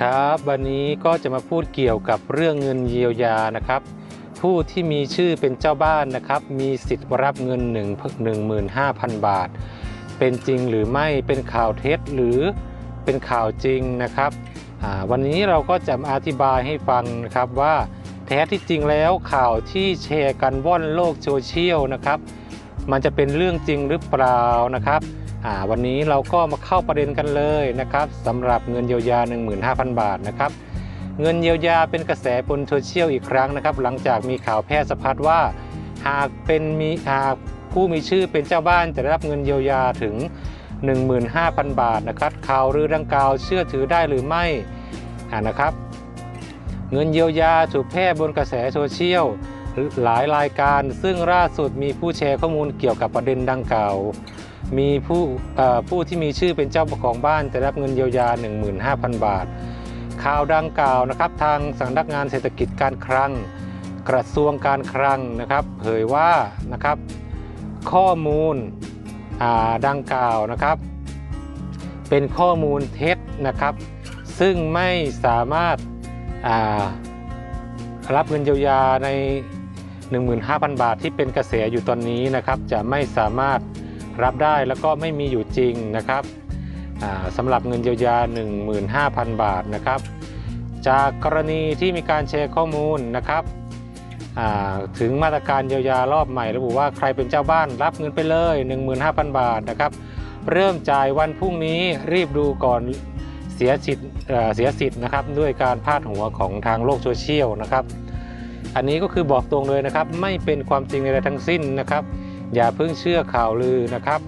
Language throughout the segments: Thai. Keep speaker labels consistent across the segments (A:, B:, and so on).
A: ครับวันนี้ก็จะมาพูดเกี่ยวกับเรื่องเงินเยียวยานะครับ ผู้ที่มีชื่อเป็นเจ้าบ้านนะครับ มีสิทธิ์รับเงิน 1 15,000 บาท เป็นจริงหรือไม่เป็นข่าวเท็จหรือเป็นข่าวจริงนะครับ วันนี้เราก็จะมาอธิบายให้ฟังนะครับว่าแท้ที่จริงแล้วข่าวที่แชร์กันว่อนโลกโซเชียลนะครับ มันจะเป็นเรื่องจริงหรือเปล่านะครับ วันนี้เราก็มาเข้าประเด็นกันเลยนะครับสำหรับเงินเยียวยา 15,000 บาทนะครับเงินเยียวยาเป็นกระแสบนโซเชียลอีกครั้งนะครับ หลังจากมีข่าวแพร่สะพัดว่า หากเป็นมีหากผู้มีชื่อเป็นเจ้าบ้านจะได้รับเงินเยียวยาถึง 15,000 บาทนะครับข่าวลือดังกล่าวเชื่อถือได้หรือไม่นะครับ เงินเยียวยาถูกแพร่บนกระแสโซเชียลหลายรายการ ซึ่งล่าสุดมีผู้แชร์ข้อมูลเกี่ยวกับประเด็นดังกล่าว มีผู้ผู้ที่มีชื่อเป็นเจ้าของบ้านจะได้รับเงินเยียวยา 15,000 บาท ข่าวดังกล่าวนะครับ ทางสำนักงานเศรษฐกิจการคลัง กระทรวงการคลังนะครับ เผยว่านะครับข้อมูลดังกล่าวนะครับ เป็นข้อมูลเท็จนะครับ ซึ่งไม่สามารถารับเงินเยียวยาใน 15,000 บาทที่เป็นกระแสอยู่ตอนนี้นะครับ จะไม่สามารถ รับได้แล้วก็ไม่มีอยู่จริงนะครับสำหรับเงินเยียวยา 15,000 บาทนะครับ จากกรณีที่มีการแชร์ข้อมูลนะครับถึงมาตรการเยียวยารอบใหม่ระบุว่าใครเป็นเจ้าบ้านรับเงินไปเลย 15,000 บาทนะครับ เริ่มจ่ายวันพรุ่งนี้รีบดูก่อนเสียสิทธิ์เสียสิทธิ์นะครับด้วยการพาดหัวของทางโลกโซเชียลนะครับ อันนี้ก็คือบอกตรงเลยนะครับ ไม่เป็นความจริงอะไรทั้งสิ้นนะครับ อย่าเพิ่งเชื่อข่าวลือนะครับ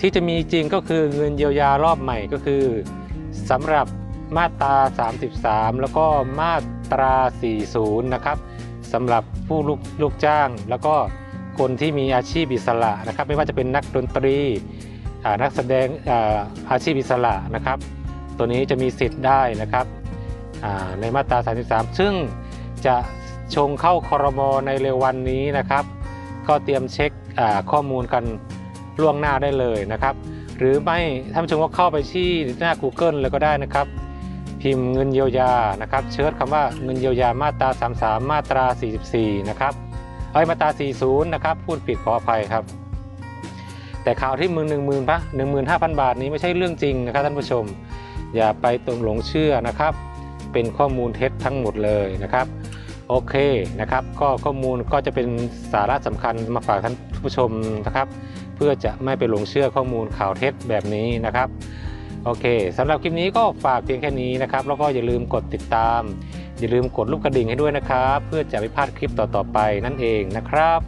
A: ที่จะมีจริงก็คือเงินเยียวยารอบใหม่ก็คือสำหรับมาตรา 33 แล้วก็มาตรา 40 นะครับสำหรับผู้ลูกลูกจ้าง แล้วก็คนที่มีอาชีพอิสระนะครับ ไม่ว่าจะเป็นนักดนตรีนักแสดงอาอาชีพอิสระนะครับ ตัวนี้จะมีสิทธิ์ได้นะครับในมาตรา 33 ซึ่งจะ ชงเข้าคอรมอในเร็ววันนี้นะครับ ก็เตรียมเช็คข้อมูลกันล่วงหน้าได้เลยนะครับ หรือไม่ท่านผู้ชมก็เข้าไปที่หน้า Google เลยก็ได้นะครับ พิมพ์เงินเยียวยานะครับ เชิญคำว่าเงินเยียวยามาตรา 33 มาตรา 44 นะครับเอ้ยมาตรา 40 นะครับ พูดผิดขออภัยครับ แต่ข่าวที่มือหนึ่งหมื่นพะหนึ่งหมื่นห้าพันบาทนี้ไม่ใช่เรื่องจริงนะครับท่านผู้ชม อย่าไปตรงหลงเชื่อนะครับ เป็นข้อมูลเท็จทั้งหมดเลยนะครับ โอเคนะครับ ก็ข้อมูลก็จะเป็นสาระสำคัญมาฝากท่านผู้ชมนะครับ เพื่อจะไม่ไปหลงเชื่อข้อมูลข่าวเท็จแบบนี้นะครับโอเคสำหรับคลิปนี้ก็ฝากเพียงแค่นี้นะครับ แล้วก็อย่าลืมกดติดตาม อย่าลืมกดลูกกระดิ่งให้ด้วยนะครับ เพื่อจะไม่พลาดคลิปต่อๆไปนั่นเองนะครับ